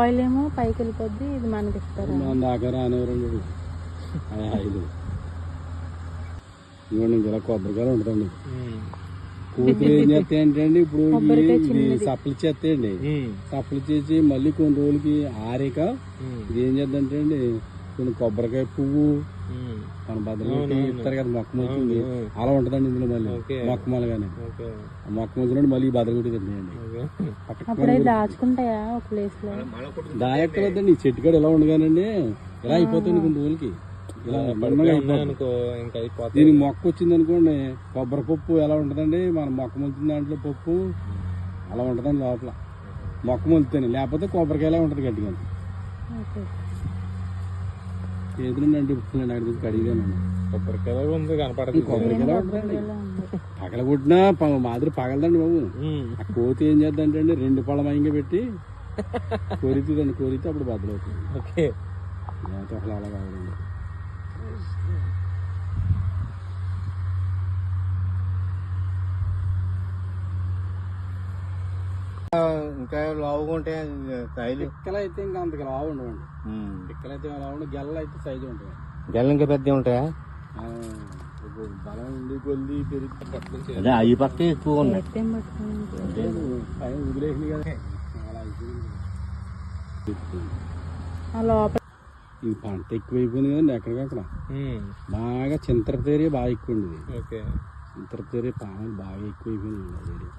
Oil ఏమో పైకి వెళ్ళిపోద్ది ఇది మనకి ఇస్తారు. ఐదు ఇవ్వండి ఇలా కొబ్బరికాయలు ఉంటుందండి. కూతురు ఏం చేస్తాయి అంటే అండి ఇప్పుడు. సప్లై చేస్తాయండి సప్లై చేసి మళ్ళీ కొన్ని రోజులకి ఆరేక ఇది ఏం చేద్దంటే అండి కొన్ని కొబ్బరికాయ పువ్వు మన భద్రతకి ఇస్తారు కదా మొక్క మొలిచింది అలా ఉంటదండి ఇందులో మళ్ళీ మొక్క మొలగానే మొక్క మొలిచినప్పుడు మళ్ళీ భద్రగుడి తింటాయండి. దాచుకుంటాయా ఒక ప్లేస్లో దాయక్కర్లేదండి ఈ చెట్టు కాడ ఇలా ఉండగానండి ఇలా అయిపోతుంది కొన్ని రోజులకి. ఇలా బండగా అయిపోతుంది. దీనికి మొక్క వచ్చింది అనుకోండి కొబ్బరి పప్పు ఎలా ఉంటుందండి మన మొక్క మొలిచిన దాంట్లో పప్పు అలా ఉంటుందండి లోపల. మొక్క మొలితేనే లేకపోతే కొబ్బరికాయలా ఉంటుంది గట్టిగా. ఎదురుండండి ఇప్పుడు నేను అడిగి కడిగానండి కొబ్బరికాయ ఉంది కనపడదు. మాదిరి పగలదండి బాబు. ఆ కోతి ఏం చేద్దంటే అండి రెండు పళ్ళ మయంగా పెట్టి కోరితుందండి. కోరితే అప్పుడు బద్దలవుతుంది ఓకే. అలా కావాలండి ఇంకా లావుగా ఉంటే కాయలు పిక్కలు అయితే ఇంకా అంతకి లావు ఉండవండి. పిక్కలు అయితే లావు ఉండవు గెల్లలు అయితే సైజు ఉంటాయి. గెల ఇంకా పెద్ద ఉంటాయా? బలం ఉండి కొద్ది పెరిగి అదే అవి పక్క ఎక్కువ ఉన్నాయి. పైన వదిలేసింది కదా. అలా అయిపోయింది ఇది పంట ఎక్కువైపోయింది కదండి ఎక్కడికక్కడ. బాగా చింతరపు ఏరియా బాగా ఎక్కువ ఉండేది. ఓకే. చింతరపు ఏరియా పాములు బాగా ఎక్కువైపోయింది ఏరియా